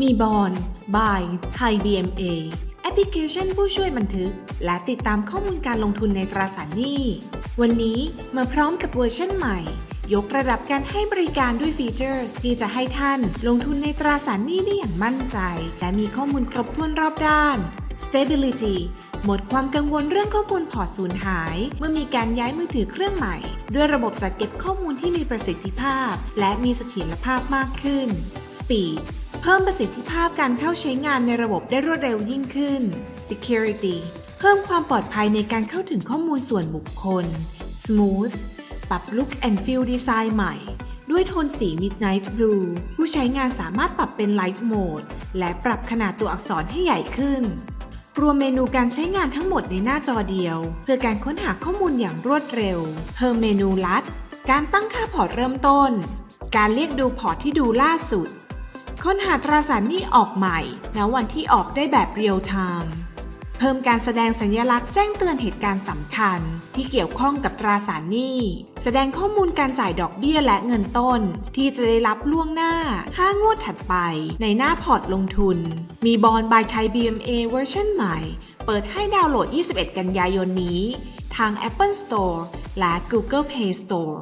มีบอลบายไทย BMA แอปพลิเคชันผู้ช่วยบันทึก และติดตามข้อมูลการลงทุนในตราสารหนี้ วันนี้มาพร้อมกับเวอร์ชันใหม่ ยกระดับการให้บริการด้วยฟีเจอร์ที่จะให้ท่านลงทุนในตราสารหนี้ได้อย่างมั่นใจ และมีข้อมูลครบถ้วนรอบด้าน Stability หมดความกังวลเรื่องข้อมูลพอร์ตสูญหาย เมื่อมีการย้ายมือถือเครื่องใหม่ ด้วยระบบจัดเก็บข้อมูลที่มีประสิทธิภาพ และมีเสถียรภาพมากขึ้น Speed เพิ่มประสิทธิภาพการเข้าใช้งานในระบบได้รวดเร็วยิ่งขึ้น Security เพิ่มความปลอดภัยในการเข้าถึงข้อมูลส่วนบุคคล Smooth ปรับ Look and Feel Design ใหม่ ด้วยโทนสี Midnight Blue ผู้ใช้งานสามารถปรับเป็น Light Mode และปรับขนาดตัวอักษรให้ใหญ่ขึ้น รวมเมนูการใช้งานทั้งหมดในหน้าจอเดียว เพื่อการค้นหาข้อมูลอย่างรวดเร็ว เพิ่มเมนูลัด การตั้งค่าพอร์ตเริ่มต้น การเรียกดูพอร์ตที่ดูล่าสุด ค้นหาตราสารหนี้ออกใหม่ณวันที่ออกได้แบบเรียลไทม์เพิ่มการแสดงสัญลักษณ์แจ้งเตือนเหตุการณ์สำคัญ ที่เกี่ยวข้องกับตราสารหนี้แสดงข้อมูลการจ่ายดอกเบี้ยและเงินต้น ที่จะได้รับล่วงหน้า 5 งวดถัดไป ในหน้าพอร์ตลงทุน มีบอลบายไทย BMA เวอร์ชันใหม่ เปิดให้ดาวน์โหลด 21 กันยายนนี้ ทาง Apple Store และ Google Play Store